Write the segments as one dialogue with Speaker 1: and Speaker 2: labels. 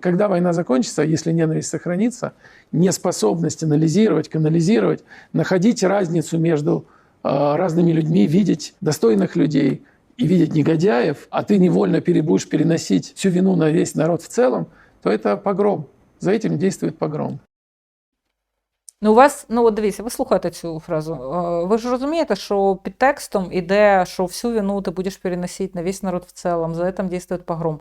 Speaker 1: когда война закончится, если ненависть сохранится, неспособность анализировать, канализировать, находить разницу между э, разными людьми, видеть достойных людей и видеть негодяев, а ты невольно пере- будешь переносить всю вину на весь народ в целом, то это погром. За этим действует погром.
Speaker 2: Ну, у вас, ну от дивіться, ви слухаєте цю фразу. Е, Ви ж розумієте, що під текстом іде, що всю вину ти будеш переносити на весь народ в цілому, за цим дійствує погром.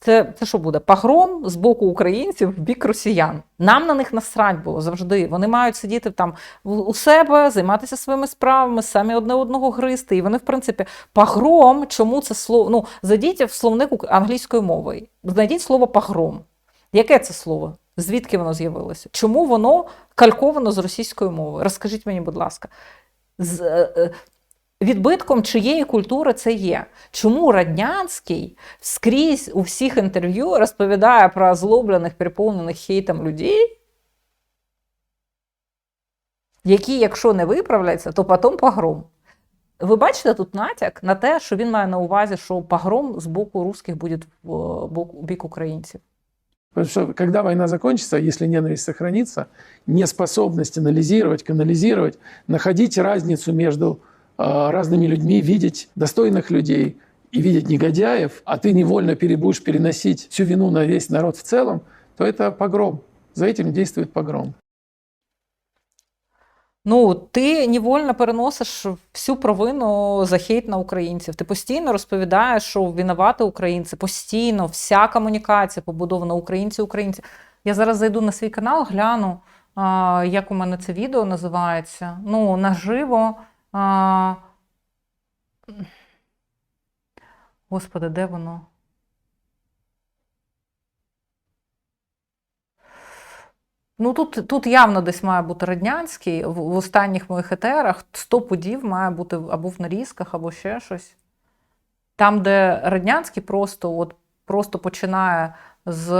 Speaker 2: Це, це що буде? Погром з боку українців в бік росіян. Нам на них насрать було завжди. Вони мають сидіти там у себе, займатися своїми справами, самі одне одного гристи. І вони, в принципі, погром, чому це слово? Ну, зайдіть в словник англійської мови, знайдіть слово погром. Яке це слово? Звідки воно з'явилося? Чому воно кальковано з російської мови? Розкажіть мені, будь ласка, з е, е, відбитком чиєї культури це є? Чому Раднянський скрізь у всіх інтерв'ю розповідає про озлоблених, переповнених хейтом людей, які, якщо не виправляться, то потім погром? Ви бачите тут натяк на те, що він має на увазі, що погром з боку русських буде в е, бік українців.
Speaker 1: Потому что когда война закончится, если ненависть сохранится, неспособность анализировать, канализировать, находить разницу между разными людьми, видеть достойных людей и видеть негодяев, а ты невольно пере- будешь переносить всю вину на весь народ в целом, то это погром. За этим действует погром.
Speaker 2: Ну, ти невольно переносиш всю провину за хейт на українців. Ти постійно розповідаєш, що винувати українці, постійно, вся комунікація побудована українці, українці. Я зараз зайду на свій канал, гляну, а, як у мене це відео називається. Ну, наживо. А... Господи, де воно? Ну, тут, тут явно десь має бути раднянський. В, в останніх моїх етерах 100 подів має бути або в нарізках, або ще щось. Там, де раднянський просто, от, просто починає з.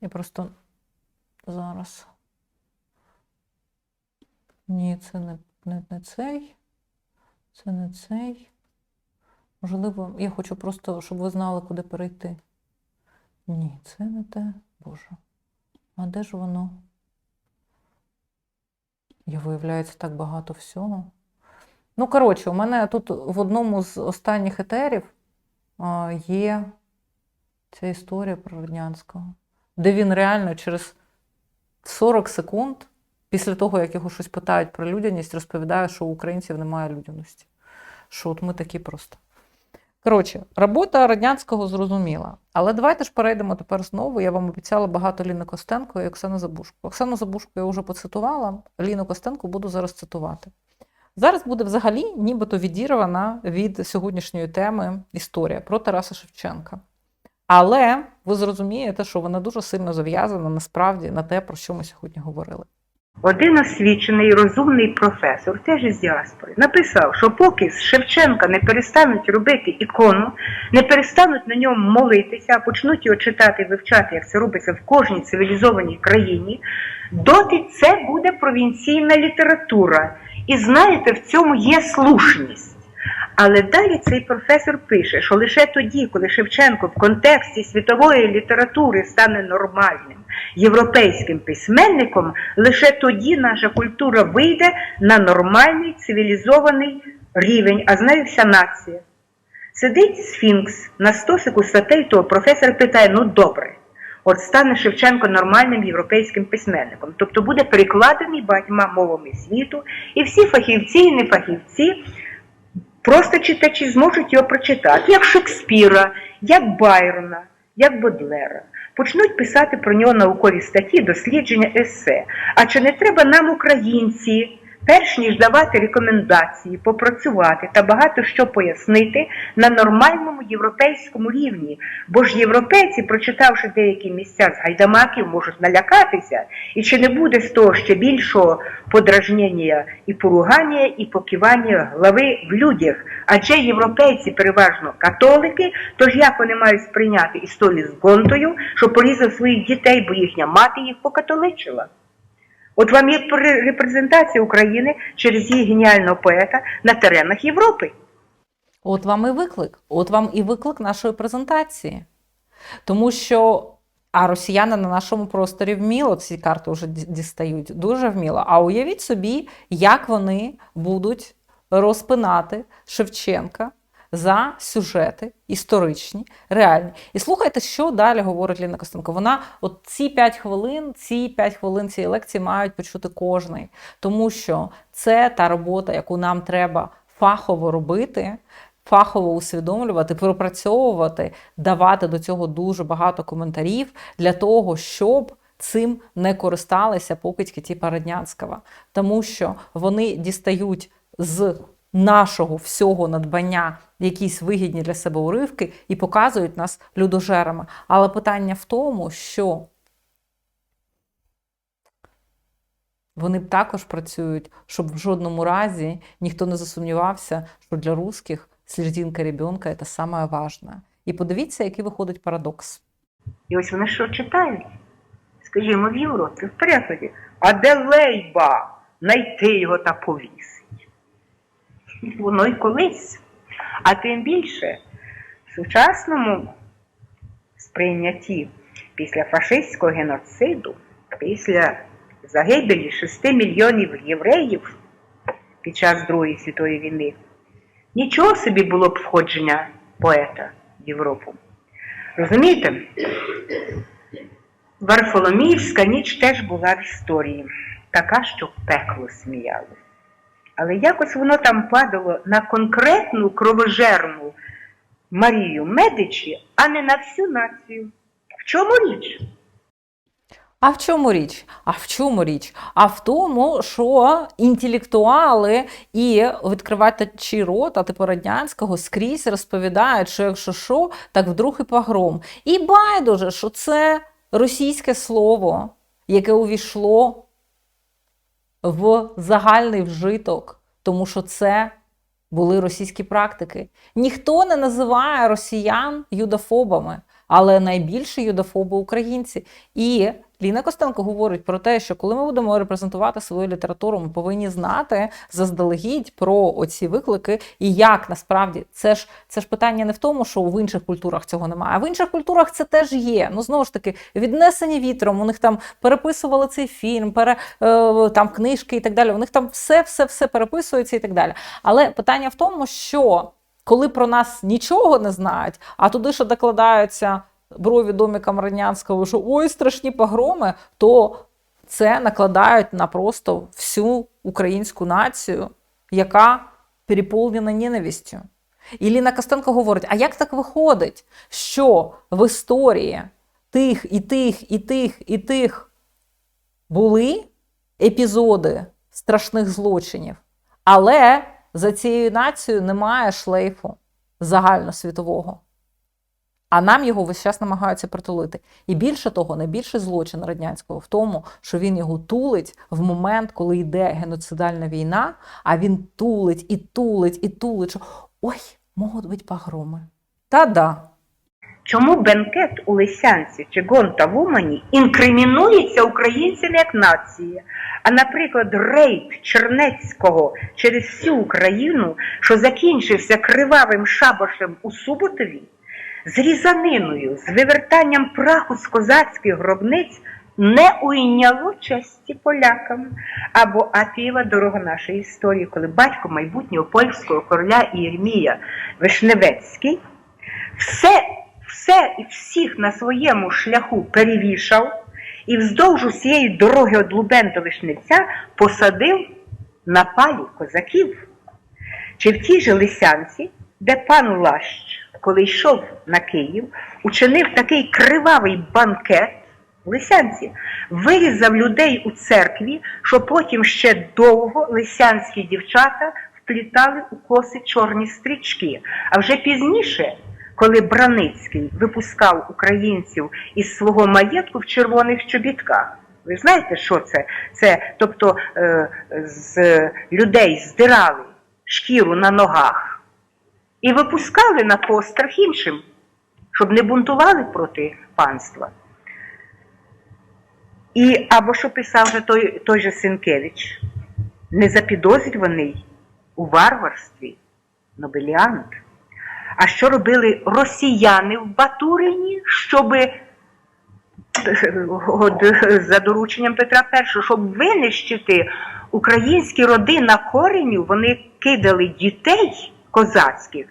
Speaker 2: Я просто зараз. Ні, це не, не, не цей. Це не цей. Можливо, я хочу просто, щоб ви знали, куди перейти. Ні, це не те. Боже. А де ж воно? Я виявляється так багато всього. Ну, коротше, у мене тут в одному з останніх етерів є ця історія про Роднянського, де він реально через 40 секунд, після того, як його щось питають про людяність, розповідає, що у українців немає людяності. Що от ми такі просто. Коротше, робота Раднянського зрозуміла. Але давайте ж перейдемо тепер знову. Я вам обіцяла багато Ліни Костенко і Оксани Забушко. Оксану Забушко я вже поцитувала, Ліну Костенко буду зараз цитувати. Зараз буде взагалі нібито відірвана від сьогоднішньої теми історія про Тараса Шевченка. Але ви зрозумієте, що вона дуже сильно зав'язана насправді на те, про що ми сьогодні говорили.
Speaker 3: Один освічений розумний професор, теж із діаспори, написав, що поки з Шевченка не перестануть робити ікону, не перестануть на ньому молитися, а почнуть його читати і вивчати, як це робиться в кожній цивілізованій країні, доти це буде провінційна література. І знаєте, в цьому є слушність. Але далі цей професор пише, що лише тоді, коли Шевченко в контексті світової літератури стане нормальним європейським письменником, лише тоді наша культура вийде на нормальний цивілізований рівень, а з нею вся нація. Сидить Сфінкс на стосику статей, того професор питає: ну добре, от стане Шевченко нормальним європейським письменником, тобто буде перекладений багатьма мовами світу, і всі фахівці і нефахівці Просто читачі зможуть його прочитати, як Шекспіра, як Байрона, як Бодлера. Почнуть писати про нього наукові статті, дослідження, есе. А чи не треба нам, українці, перш ніж давати рекомендації, попрацювати та багато що пояснити на нормальному європейському рівні? Бо ж європейці, прочитавши деякі місця з гайдамаків, можуть налякатися, і чи не буде з того ще більшого подражнення і поругання, і покивання глави в людях? Адже європейці переважно католики, тож як вони мають сприйняти історію з Гонтою, що порізав своїх дітей, бо їхня мати їх покатоличила? От вам є репрезентація України через її геніального поета на теренах Європи.
Speaker 2: От вам і виклик. От вам і виклик нашої презентації. Тому що А росіяни на нашому просторі вміло ці карти вже дістають, дуже вміло. А уявіть собі, як вони будуть розпинати Шевченка за сюжети історичні, реальні. І слухайте, що далі говорить Ліна Костенко. Вона от ці 5 хвилин, ці 5 хвилин цієї лекції мають почути кожний, тому що це та робота, яку нам треба фахово робити. Фахово усвідомлювати, пропрацьовувати, давати до цього дуже багато коментарів для того, щоб цим не користалися покидьки типа Раднянського. Тому що вони дістають з нашого всього надбання якісь вигідні для себе уривки і показують нас людожерами. Але питання в тому, що вони також працюють, щоб в жодному разі ніхто не засумнівався, що для русських серединка ребенка це саме важне. І подивіться, який виходить парадокс.
Speaker 3: І ось вони що читають? Скажімо, в Європі, в перекладі. А де лейба? Найти його та повісить. Воно й колись. А тим більше в сучасному сприйнятті після фашистського геноциду, після загибелі 6 мільйонів євреїв під час Другої світової війни, нічого собі було б входження поета в Європу. Розумієте? Варфоломіївська ніч теж була в історії, така, що пекло сміяло. Але якось воно там падало на конкретну кровожерну Марію Медичі, а не на всю націю. В чому річ?
Speaker 2: А в чому річ? А в чому річ? А в тому, що інтелектуали і відкривачі рота типу радянського скрізь розповідають, що якщо що, так вдруг і погром. І байдуже, що це російське слово, яке увійшло в загальний вжиток, тому що це були російські практики. Ніхто не називає росіян юдофобами, але найбільше юдофоби українці. І Ліна Костенко говорить про те, що коли ми будемо репрезентувати свою літературу, ми повинні знати заздалегідь про оці виклики і як насправді це ж це ж питання не в тому, що в інших культурах цього немає. А в інших культурах це теж є. Ну знову ж таки, віднесені вітром. У них там переписували цей фільм, пере, е, там книжки і так далі. У них там все, все, все переписується і так далі. Але питання в тому, що коли про нас нічого не знають, а туди ще докладаються брові доміка Раднянського, що ой, страшні погроми, то це накладають на просто всю українську націю, яка переповнена ненавистю. І Ліна Костенко говорить: а як так виходить, що в історії тих і тих, і тих, і тих були епізоди страшних злочинів, але за цією нацією немає шлейфу загальносвітового. А нам його весь час намагаються притулити. І більше того, найбільший злочин радянського в тому, що він його тулить в момент, коли йде геноцидальна війна, а він тулить і тулить, і тулить, що ой, можуть бути погроми. Та-да.
Speaker 3: Чому бенкет у Лисянці чи Гонта в Умані інкримінується українцям як нації? А, наприклад, рейд Чернецького через всю Україну, що закінчився кривавим шабашем у Суботові, з різаниною, з вивертанням праху з козацьких гробниць, не уйняло честі полякам. Або Апієва дорога нашої історії, коли батько майбутнього польського короля Єрмія Вишневецький все, все і всіх на своєму шляху перевішав і вздовж усієї дороги від Лубен до Вишневця посадив на палі козаків. Чи в тій же Лисянці, де пан Лащ, коли йшов на Київ, учинив такий кривавий банкет в Лисянці, вирізав людей у церкві, що потім ще довго лисянські дівчата вплітали у коси чорні стрічки. А вже пізніше, коли Браницький випускав українців із свого маєтку в червоних чобітках. Ви знаєте, що це? Це тобто е, з людей здирали шкіру на ногах і випускали на пострах іншим, щоб не бунтували проти панства. І або що писав же той, той же Сенкевич, не запідозрюваний у варварстві Нобеліант. А що робили росіяни в Батурині, щоб от, за дорученням Петра І, щоб винищити українські роди на кореню, вони кидали дітей козацьких,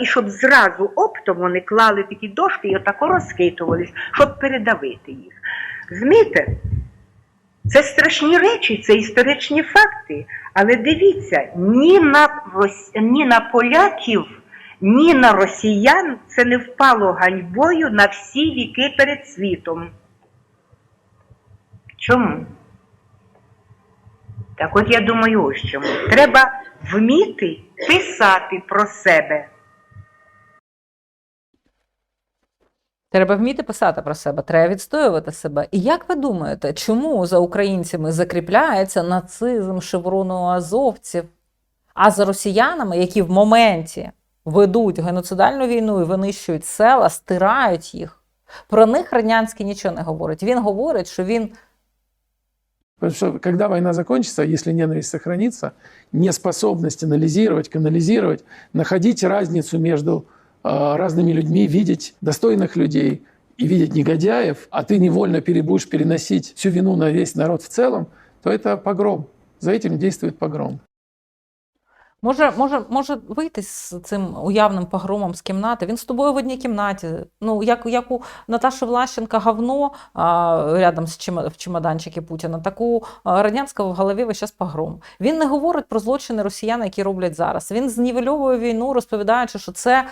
Speaker 3: і щоб зразу оптом вони клали такі дошки і отако розхитувались, щоб передавити їх. Змієте? Це страшні речі, це історичні факти. Але дивіться, ні на, ні на поляків, ні на росіян це не впало ганьбою на всі віки перед світом. Чому? Так от я думаю, ось чому. Треба вміти писати про себе.
Speaker 2: Треба вміти писати про себе, треба відстоювати себе. І як ви думаєте, чому за українцями закріпляється нацизм шеврону азовців, а за росіянами, які в моменті ведуть геноцидальну війну і винищують села, стирають їх? Про них Радянський нічого не говорить. Він говорить, що він
Speaker 1: Потому что когда война закончится, если ненависть сохранится, неспособность анализировать, канализировать, находить разницу между э, разными людьми, видеть достойных людей и видеть негодяев, а ты невольно пере- будешь переносить всю вину на весь народ в целом, то это погром. За этим действует погром.
Speaker 2: Може, може, може вийти з цим уявним погромом з кімнати. Він з тобою в одній кімнаті. Ну, як, як у Наташі Влащенка говно а, рядом з чим, в чемоданчики Путіна, так у Радянського в голові весь час погром. Він не говорить про злочини росіян, які роблять зараз. Він знівельовує війну, розповідаючи, що це.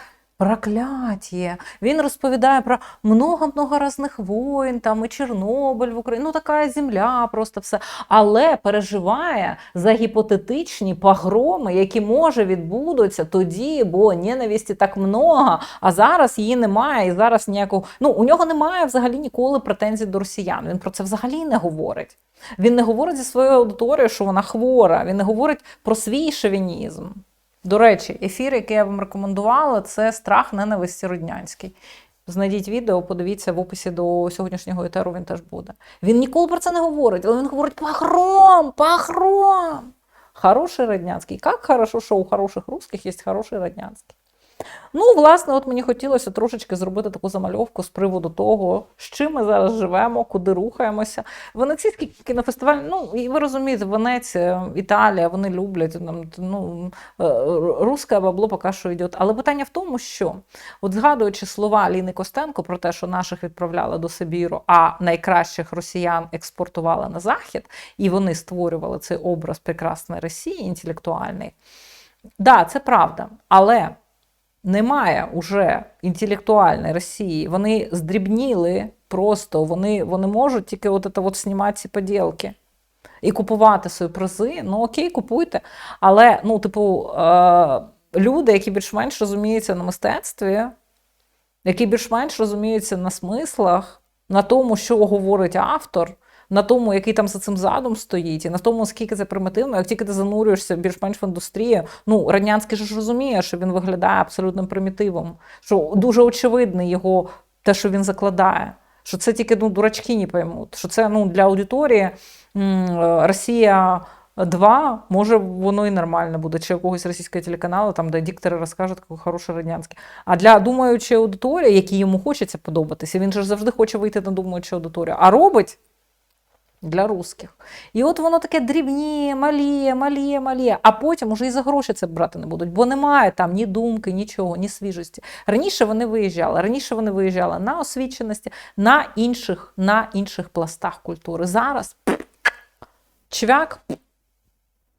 Speaker 2: Прокляття. Він розповідає про много-много різних воїн, там і Чорнобиль в Україні, ну така земля, просто все. Але переживає за гіпотетичні погроми, які може відбудуться тоді, бо ненависті так много, а зараз її немає, і зараз ніякого. Ну, у нього немає взагалі ніколи претензій до росіян. Він про це взагалі не говорить. Він не говорить зі своєю аудиторією, що вона хвора. Він не говорить про свій шовінізм. До речі, ефір, який я вам рекомендувала, це страх ненависті Роднянський. Знайдіть відео, подивіться в описі до сьогоднішнього етеру, він теж буде. Він ніколи про це не говорить, але він говорить пахром, пахром. Хороший Роднянський. Як хорошо, що у хороших русських є хороший Роднянський. Ну, власне, от мені хотілося трошечки зробити таку замальовку з приводу того, з чим ми зараз живемо, куди рухаємося. Венеційський кінофестиваль, ну і ви розумієте, Венеція, Італія, вони люблять нам ну, е, русське бабло поки що йде. Але питання в тому, що от згадуючи слова Ліни Костенко про те, що наших відправляли до Сибіру, а найкращих росіян експортували на захід, і вони створювали цей образ прекрасної Росії інтелектуальний. Да, це правда, але немає уже інтелектуальної Росії. Вони здрібніли просто, вони, вони можуть тільки от це от знімати ці поділки і купувати свої призи. Ну окей, купуйте. Але, ну, типу, е- люди, які більш-менш розуміються на мистецтві, які більш-менш розуміються на смислах, на тому, що говорить автор. На тому, який там за цим задум стоїть, і на тому, скільки це примітивно, як тільки ти занурюєшся більш-менш в індустрію. Ну, Раднянський ж розуміє, що він виглядає абсолютним примітивом, що дуже очевидне його те, що він закладає. Що це тільки ну, дурачки не поймуть, що це ну, для аудиторії Росія 2, може, воно і нормально буде, чи якогось російського телеканалу, там, де диктори розкажуть, який хороший радянський. А для думаючої аудиторії, якій йому хочеться подобатися, він же завжди хоче вийти на думаючу аудиторію, а робить для русських. І от воно таке дрібніє, маліє, маліє, маліє, а потім уже і за гроші це брати не будуть, бо немає там ні думки, нічого, ні свіжості. Раніше вони виїжджали, раніше вони виїжджали на освіченості, на інших, на інших пластах культури. Зараз чвяк,